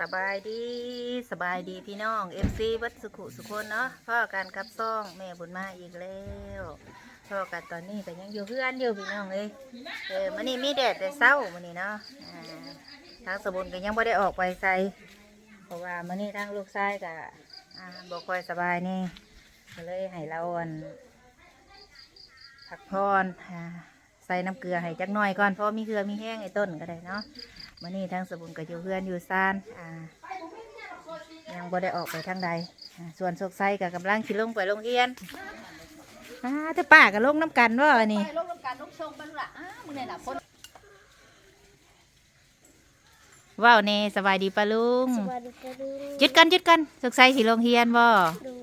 สบายดีสบายดีพี่น้องเอฟซีวัดสุขุสุคนเนาะพ่อกันกับซ่องแม่บุญมาอีกแล้วพ่อกันตอนนี้ก็ยังอยู่เพื่อนอยู่พี่น้องเลยเออมันนี่มีแดดแต่เศร้ามันนี่เนาะทางสมุนก็ยังไม่ได้ออกไปใส่เพราะว่ามันนี่ทางลูกชายก็อ่าบอกคอยสบายนี่ก็เลยให้เราอันพักผ่อนใส่น้ำเกลือให้จักหน่อยก่อนเพราะมีเกลือมีแห้งไอ้ต้นก็ได้เนาะ มื่อนี้ทางสบุนก็อยู่เพื่อนอยู่ซานอ่ายังบ่ได้ออกไปทางใดอ่าส่วนโศกไซกับกำลังขี่ลงไปโรงเรียนอ่าถ้าป้าก็ลงน้ำกันว่านี่ไปลงน้ำกันลงชงไปลูกละอ้ามึงเนี่ยน่ะคนว้าวเน่สบายดีปะลุง สวัสดีค่ะลุงจุดกันจุดกันโศกไซขี่ลงเรียนบ่ดู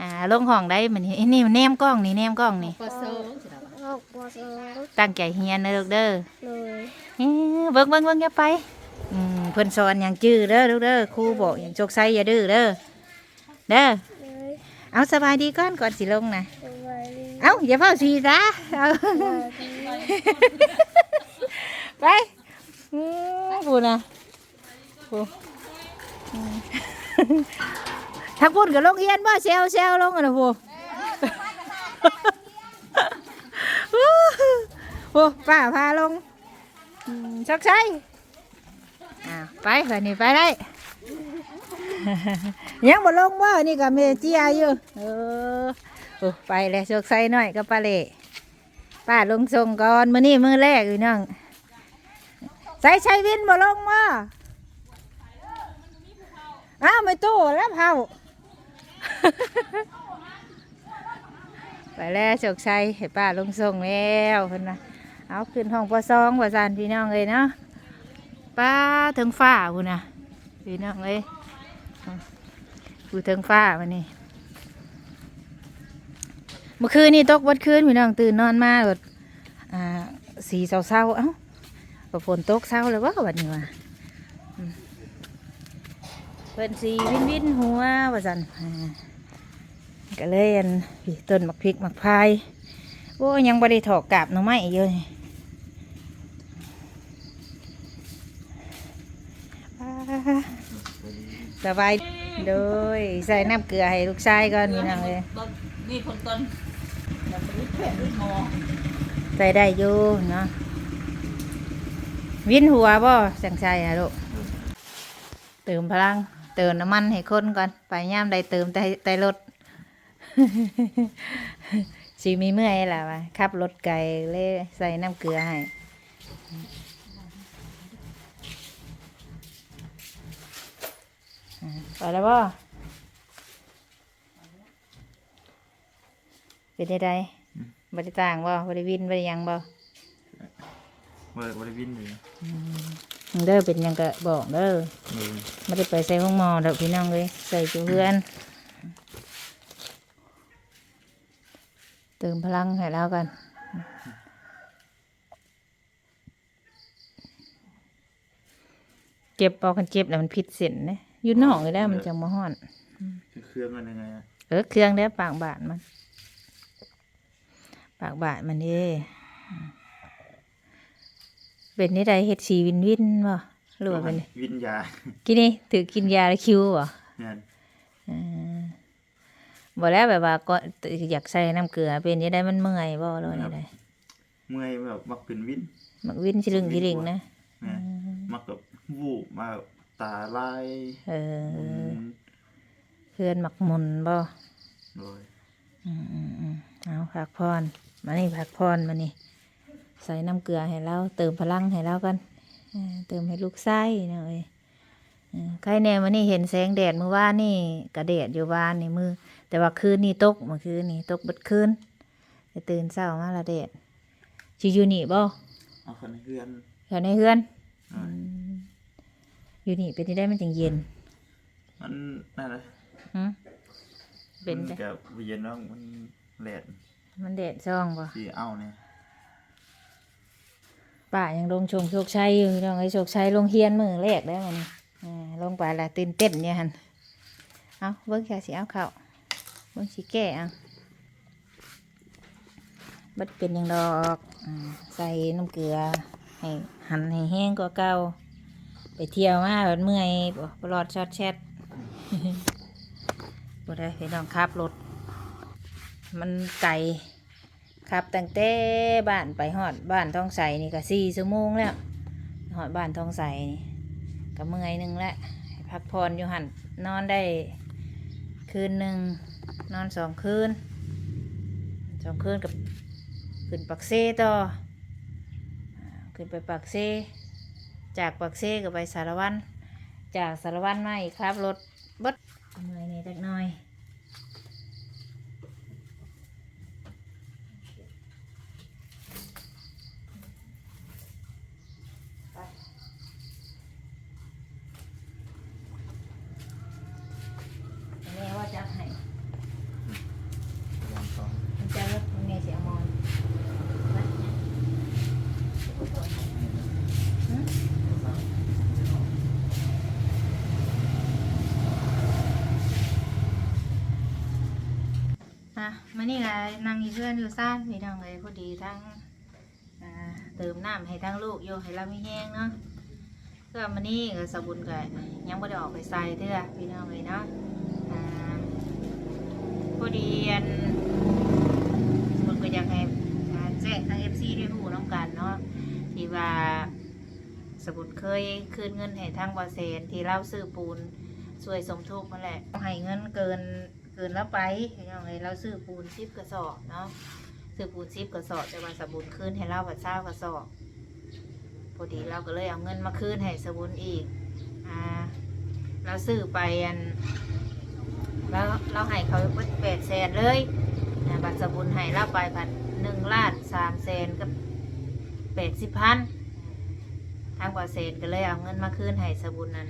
อ่าลงห้องได้มันนี่นี่มันแนมกล้องนี่แนมกล้องนี่ก็โซ่สิล่ะออกบอสองตั้งใจเฮียนนะลูกเด้อเลย เอ้อเบิ่งเบิ่งเบิ่งอย่าไปอืมเพิ่นสอนอย่างจื้อเด้อลูกเด้อครูบอกอย่างโศกไซอย่าดื้อเด้อเด้อเลยเอาสบายดีก่อนก่อนสิลงนะสวัสดีเอ้าอย่าเฝ้าสีซะเอาสวัสดีไปอืมพูดนะพูดอืมทักพูดกับลงเอียนว่าเซลเซลลงกันนะพูดพูดป้าพาลงอืม ชักใช่อ่าไปไปนี่ไปได้ยังบ่ลงว่านี่กับเมจียอยู่เออโอ้ไปแล้วโชคใส่หน่อยกับป้าเล่ป้าลงส่งก่อนมื้อนี้มื้อแรกอยู่น้องใส่ใช้วินบ่ลงว่าอ้าวไม่ตู้แล้วเผาไปแล้วโชคชัยให้ป้าลงส่งแล้วเพิ่นนะ เอาขึ้นห้องปซองว่าซานพี่น้องเลยเนาะป้าถึงฟ้าพุ่นะพี่น้องเลยอยู่เทิงฟ้าวันนี้เมื่อคืนนี่ตกวัดคืนพี่น้องตื่นนอนมาแบบอ่าสีเศร้าๆเอ้าฝนตกเศร้าเลยว่าวันนี้ว่ะเพิ่นสีวินวินหัวว่าสันอ่าก็เลยอันพี่ต้นมักพริกมักพายโอ้ยังบ่ได้ถอกกาบหน่อไม้เยอ่า สบายโดยใส่น้ำเกลือให้ลูกชายก่อนนี่น้องเลยต้นนี่คนต้นมันไม่แผ่นไม่มองใส่ได้อยู่เนาะวินหัวบ่สังใจฮะลูกเติมพลัง เติมน้ำมันให้คนก่อน ไปย่ามใดเติมแต่แต่รถสีมีเมื่อยล่ะวะขับรถไกลเลยใส่น้ำเกลือให้อ่า ไปแล้วบ่เป็นได้ไดบริต่างบ่บริวินบริยังบ่เมื่อบริวินเลยเด้อเป็นหยังก็บอกเด้อเออไม่ได้ไปใส่ห้องหมอดอกพี่น้องเลยใส่จูเพื่อนเติมพลังให้แล้วกันเจ็บปอกันเจ็บแล้วมันพิษเส้นนะ อยู่นอกเลยแล้วมันจะมาห่อนคือเครื่องมันยังไงอะเออเครื่องแล้วปากบาดมัน ปากบาดมันเด้เป็นนี่ใดเฮ็ดชีวินวินบ่หรือว่าเป็นวินยา กินนี่ถือกินยาแล้วคิวบ่เนี่ยอืมบ่แล้วแบบว่าก็อยากใส่น้ำเกลือ เป็นยังไดมันเมื่อยบ่หรือว่ายังไงเมื่อยแบบมักเป็นวินมักวินชิลึงชิลึงนะเนี่ยมักแบบวูบมา ตาลายเออหมุนเพื่อนมักหมุนบ่โดยอืมอืมอืมเอาพักพรมานี่พักพรมานี่ใส่น้ำเกลือให้เราเติมพลังให้เรากันเออเติมให้ลูกไส้นะเอ้ยเออใครแน่มานี่เห็นแสงแดดเมื่อวานนี่กระแดดอยู่บ้านนี่มือ แต่ว่าคืนนี่ตกเมื่อคืนนี่ตกเบัดคืนไปตื่นเช้ามาละแดดชิอยู่นี่บ่เอาคนในเพื่อนอยู่ในเฮือนอ่า อยู่นี่เป็นที่ได้มันจังเย็น มันนั่นเลยหึเป็นมัได้กับเย็นว่ามันแหลดมันแดดซ่องบ่สีเอาเนี่ยป่ายังลงชงโชคชัยอยู่ลองไอ้โชคชัยลงเฮียนมือแรกได้มันอ่าลงไปละตื่นเต้นเนี่ยหันเอาเบิ้งแค่สิเอาเข้าเบิ้งสิแก้เอาบัดเป็นหยังดอกอาใส่น้ำเกลือให้หั่นให้แห้งกว่าเก่า ไปเที่ยวมาแบบเมื่อยบ่รอดช็อตแชทบ่ได้พี่น้องขับรถ มันไกลขับตั้งแต่บ้านไปฮอดบ้านท้องใสนี่ก็สี่ชั่วโมงแล้วฮอดบ้านท้องใสนี่ก็เมื่อยหนึงแล้วพักผ่อนอยู่หันนอนได้คืนหนึ่งนอนสองคืนสองคืนกับขึ้นปักเซต่อขึ้นไปปักเซ จากปักเซ่กับไปสารวัน จากสารวันมาอีกครับรถบดเหนื่อยนี่เล็กน้อย แม่ว่าจะให้ ลองฟัง มันจะลดมันไงเสียมอนไปเนี่ยหืมะมานี่ไงนั่งอยู่เพื่อนอยู่ซ่านพี่น้องเลยพอดีทั้งเติมน้ำให้ทั้งลูกโยให้เราไม่แห้งเนาะเพื่อมานี่ก็สบุนก็ยังไม่ได้ออกไปใส่เด้อพี่น้องเลยเนาะพอดีอันมันก็อยากให้แจ้งทางเอฟซีได้รู้น้องกันเนาะที่ว่าสมุนเคยคืนเงินให้ทางวาเซนที่เราซื้อปูนช่วยสมทบมาแหละให้เงินเกิน เกินแล้วไปยังไงเราซื้อปูนซิบกระสอบเนาะซื้อปูนซิบกระสอบแต่ว่าสบุนคืนให้เราบัดเช้ากระสอบพอดีเราก็เลยเอาเงินมาคืนให้สบุนอีกอ่าเราซื้อไปอันแล้วเราให้เขาแปดแสนเลยบัตรสบุญให้เราไปพันหนึ่งล้านสามแสนกับแปดสิบพันทางกว่าเซนก็เลยเอาเงินมาคืนให้สบุญนั้น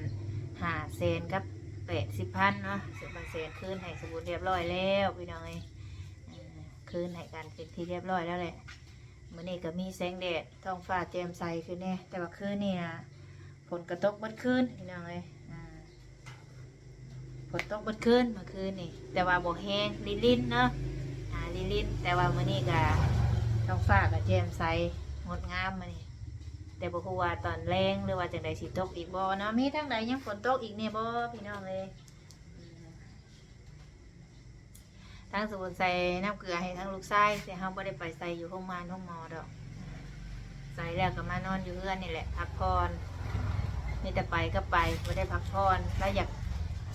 หาเซนกับ แปดสิบพันเนาะสิบเซนคืนให้สบุญเรียบร้อยแล้วพี่น้องเอ้ยคืนให้กันเป็นที่เรียบร้อยแล้วแหละมื่อนี้ก็มีแสงแดดท้องฟ้าแจ่มใสขึ้นแน่แต่ว่าคืนนี่นะฝนกระตกบดคืนพี่น้องเอ้ยฝนตกบดคืนเมื่อคืนนี่แต่ว่าบ่แห้งลินลินเนาะลินลินแต่ว่ามื้อนี้ก็ท้องฟ้าก็แจ่มใสงดงามมื้อนี้ แต่บ่ฮู้ว่าตอนแรงหรือว่าจังใดสิตกอีกบ่เนาะมีทางใดยังฝนตกอีกเนี่ยบ่พี่น้องเอ้ยอืมทางสมุนใส่น้ำเกลือให้ทั้งลูกชายแต่เฮาบ่ได้ไปใส่อยู่ห้องมานห้องหมอดอก ใส่แล้วก็มานอนอยู่เฮือนนี่แหละพักผ่อนมีแต่ไปก็ไปบ่ได้พักผ่อนแล้วอยาก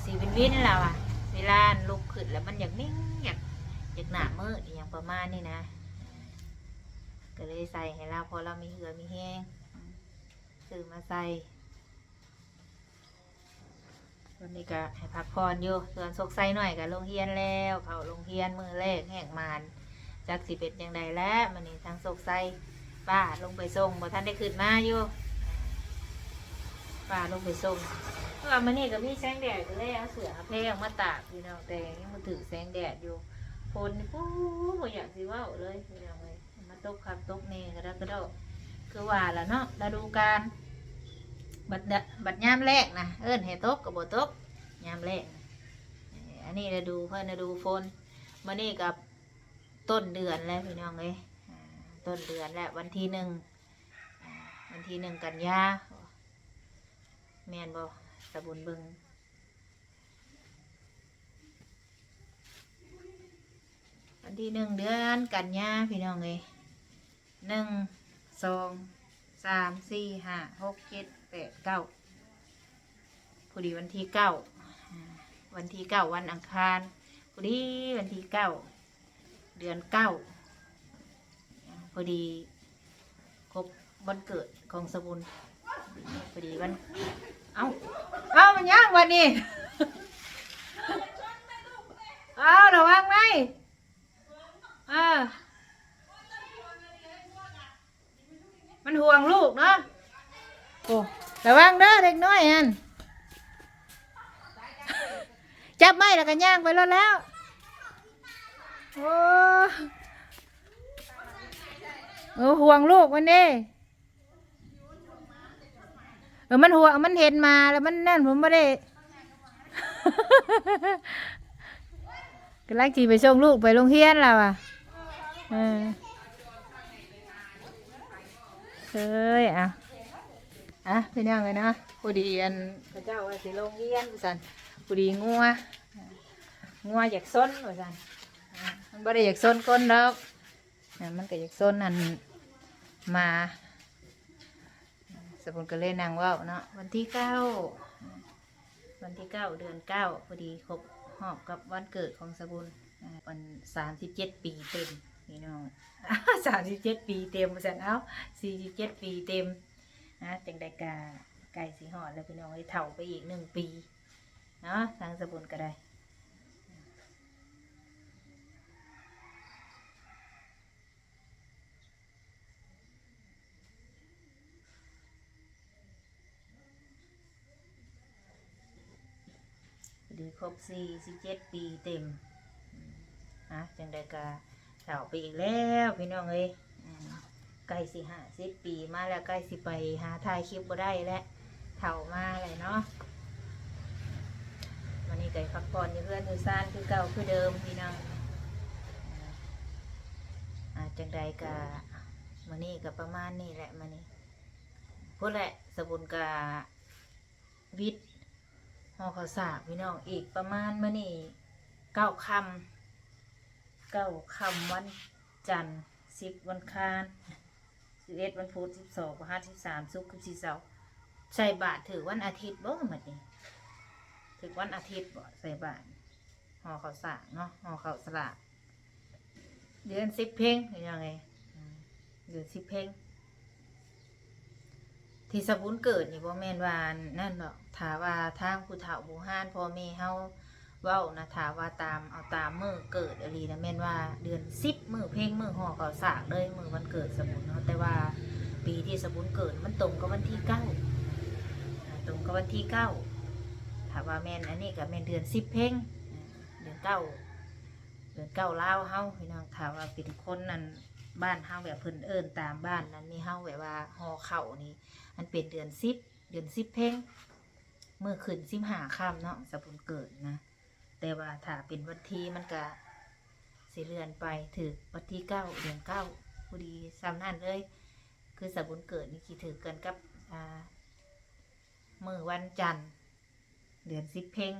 สีวินวินแล้วอะเวลาลุกขึ้นแล้วมันอยากนิ่งอยากอยากหนามืดอย่างประมาณนี้นะก็เลยใส่ให้เราพอเรามีเหือมีแห้ง ซื้อมาใส่วันนี้ก็ให้พักผ่อนอยู่ส่วนสกใส่หน่อยก็ลงเฮียนแล้ว เขาลงเฮียนมือแรกแหกมานจากสิเป็ดยังไงแล้วมันนี่ทางสกใส่ป้าลงไปส่งบ่ท่านได้ขึ้นมาอยู่ป้าลงไปส่งเพราะว่ามันนี่ก็มีแสงแดดก็เลยเอาเสือเพลงมาตากพี่น้องแต่ยังมาถือแสงแดดอยู่ฝนนี่ปู๊บอยากสิว่าเลยพี่น้องเลยมาตกคักตกเน่ก็ได้ก็ได้ คือว่าแล้วเนาะฤดูกาลบัดบัดยามแรกนะเอิ้นให้ตกก็บ่ตกยามแรกอันนี้ฤดูเพิ่นฤดูฝนมันนี่กับต้นเดือนแล้วพี่น้องเลยอ่าต้นเดือนแล้ววันที่หนึ่งวันที่หนึ่งกันยาแม่นบ่สะบุญเบิงวันที่หนึ่งเดือนกันยาพี่น้องเลยหนึ่ง สองสามสี่ห้าหกเจ็ดแปดเก้าพอดีวันที่เก้าวันที่เก้าวันอังคารพอดีวันที่เก้าเดือนเก้าพอดีครบวันเกิดของสะบุญพอดีวัน เอาเอามันย่างวันนี้ เอาระวังไหมเออ มันห่วงลูกเนาะโอ้ระวังเด้อเด็กน้อยอันจับไม้แล้วก็ย่างไปรถแล้วโอ้เออห่วงลูกมันเด้เออมันหัวมันเห็นมาแล้วมันนั่นผมไม่ได้กำลังจีไปส่งลูกไปโรงเรียนแล้วอะ เฮ้ยอะอะพี่น้องเลยนะพอดีอันพระเจ้าว่าสิลงเรียนสันพอดีงัวงัวอยากซนว่าสันมันบ่ได้อยากซนก้นดอกอะมันก็อยากซนนั่นมาสมุนก็เลยนางว่าเนาะวันที่เก้าวันที่เก้าเดือนเก้าพอดีครบหอบกับวันเกิดของสบุญวันสามสิบเจ็ดปีเต็ม พี่น้องสามสิบเจ็ดปีเต็มสันเอาสี่สิบเจ็ดปีเต็มนะจังได้กาไก่สีหอดแล้วพี่น้องไอ้เถ่าไปอีกหนึ่งปีเนาะทางสบุนก็ได้ดีครบสี่สิบเจ็ดปีเต็มนะจังได้กา เถ่าไปอีกแล้วพี่น้องเอ้ยใกล้สิห้าสิบปีมาแล้วใกล้สิไปหาถ่ายคลิปบ่ได้แล้วเถ่ามาเลยเนาะวันนี้ไก่พักผ่อนอยู่เพื่อนอยู่ซ่านคือเก่าคือเดิมพี่น้องอาจังใดกะมานี่กับประมาณนี้แหละมานี่พูดแหละสบุนกาวิทย์หอขาวสาพี่น้องอีกประมาณมานี่เก้าคำ เก้าคำวันจันทร์สิบวันคารสิบเอ็ดวันพุธสิบสองพฤหัสสิบสามศุกร์สิบสี่เสาร์ใส่บาทถือวันอาทิตย์บ่หมดนี่ถือวันอาทิตย์บ่ใส่บาทห่อข้าวสารเนาะห่อข้าวสลากเดือนสิบเพลงหรือยังไงเดือนสิบเพลงที่สบุนเกิดนี่บ่แม่นวานนั่นดอกถาว่าทางผู้เฒ่าผู้ห้านพ่อแม่เฮา เว้านะถาว่าตามเอาตามมือเกิดอะไรนะแม่นว่าเดือนสิบมือเพลงมือห่อข้าวสากเลยมือวันเกิดสบุนเนาะแต่ว่าปีที่สบุนเกิดมันตรงกับวันที่เก้าตรงกับวันที่เก้าถาว่าแม่นอันนี้กับแม่นเดือนสิบเพ่งเดือนเก้าเดือนเก้าเล่าเฮาพี่น้องถาว่าเป็นคนนั้นบ้านเฮาแบบเพิ่นเอิ้นตามบ้านนั้นนี่เฮาแบบว่าหอเข่านี่มันเป็นเดือนสิบเดือนสิบเพ่งเมื่อคืนสิบหาค่ำเนาะสบุนเกิดนะ แต่ว่าถ้าเป็นวันที่มันก็สิเลื่อนไปถึงวันที่เก้าเดือนเก้าพอดีซ้ำนั่นเลย คือสบุญเกิดนี่คิดถือกันกับมือวันจันทร์ เดือนสิบเพ่ง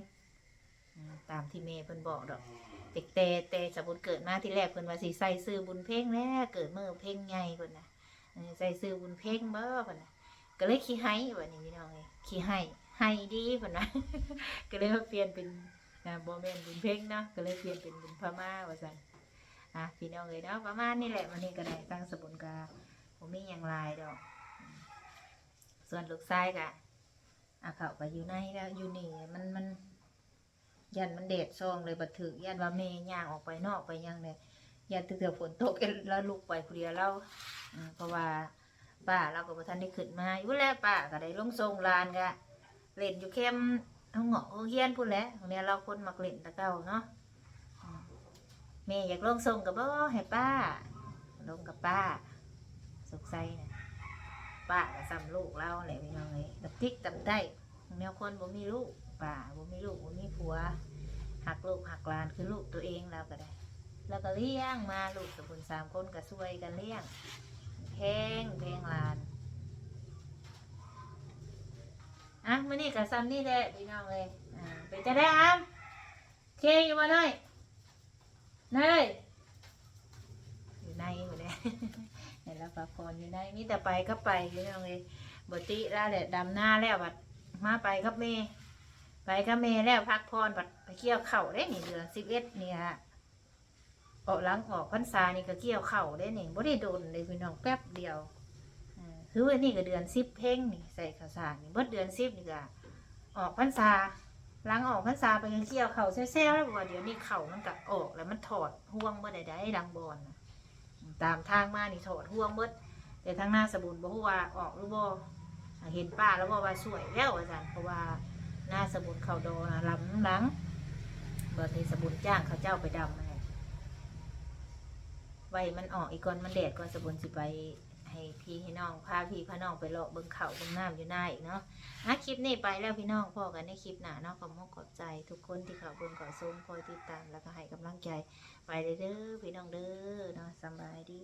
ตามที่เมย์เพิ่นบอกดอกแต่แต่แต่สบุญเกิดมาที่แรกเพิ่นว่าสิใส่ซื้อบุญเพ่งแล้วเกิดมือเพ่งใหญ่เพิ่นนะใส่ซื้อบุญเพ่งเบ้อเพิ่นนะก็เลยขี้ให้วันนี้พี่น้องเลยขี้ให้ให้ดีเพิ่นนะก็เลยมาเปลี่ยนเป็น อ่าบ่แมนบุญเพ่งเนาะก็เลยเปลี่ยนเป็นบุญพม่าว่าซั่นอะพี่น้องเลยเนาะประมาณนี้แหละวันนี้ก็ได้ตั้งสบุญกาผมมีอย่างไรดอก ส่วนลูกชายกะอาเขาก็อยู่ในแล้วอยู่นี่มันมันยันมันเด็ดซองเลยบัดถือยันว่าเมย์ย่างออกไปนอกไปยังเลยยันถือฝนตกแล้วลูกไปผู้เดียวเราเพราะว่าป้าเราก็บ่ทันได้ขึ้นมาอยู่แล้วป้าก็ได้ลงทรงลานกะเล่นอยู่เข้ม ทั้งเหงาะเฮียนพูดแหล้วตรงนี้เราคนมักเล่นตะเก้าเนาะอืมแม่อยากลงทรงกับบ่ให้ป้า ลงกับป้าสุกไซนะป้าก็ซ้ำลูกเราแหละพี่น้องเลยตับติ๊กตับได้แนวคนบ่มีลูกป้าบ่มีลูกบ่มีผัวหักลูกหักหลานคือลูกตัวเองเราก็ได้ แล้วก็เลี้ยงมาลูกสมุนสามคนก็ช่วยกันเลี้ยงแพงแพงหลาน อะมื้อนี้ก็ซ้ำนี่แหละพี่น้องเลยอ่าไปจะได้อ้ามเคอยู่บ่น้อยน้อยอยู่ในอยู่เลยเห็นแล้วปะพรอยู่ในมีแต่ไปก็ไปพี่น้องเลยบติแล้วแหละดำหน้าแล้วบัดมาไปกับเมย์ไปกับเมย์แล้วพักพรบัดไปเกี่ยวเข่าได้นี่เดือนสิบเอ็ดเนี่ยออกหลังออกพรรษานี่ก็เกี่ยวเข่าได้นี่บ่ได้โดนเลยพี่น้องแป๊บเดียว คือว่านี่ก็เดือนสิบเพ่งนี่ใส่ข้าวสารนี่เบิดเดือนสิบนี่ก็ออกพรรษาหลังออกพรรษาไปก็เกี่ยวเข่าแซ่ๆแล้วบอกว่าเดี๋ยวนี้เข่ามันก็ออกแล้วมันถอดห่วงเมื่อใดๆดังบอลนะตามทางมานี่ถอดห่วงเบิดแต่ทางหน้าสบุนบ่ฮู้ว่าออกรือบ่อ่าเห็นป้าแล้วบ่ว่าสวยแล้วอาจารย์เพราะว่าหน้าสบุนเข่าโดนลำหลังบ่ที่สบุนจ้างเขาเจ้าไปดำมาให้ไว้มันออกอีกก่อนมันแดดก่อนสบุนสิไป ให้พี่ให้น้องพาพี่พาน้องไปเลาะเบิ่งเขาเบิ่งน้ำอยู่หน้าอีกเนาะอะคลิปนี้ไปแล้วพี่น้องพอกันในคลิปหน้าเนาะขอบคุณขอบใจ ทุกคนที่เขาเบิ่งเขาชมคอยติดตามแล้วก็ให้กำลังใจไปเด้อพี่น้องเด้อเนาะสบายดี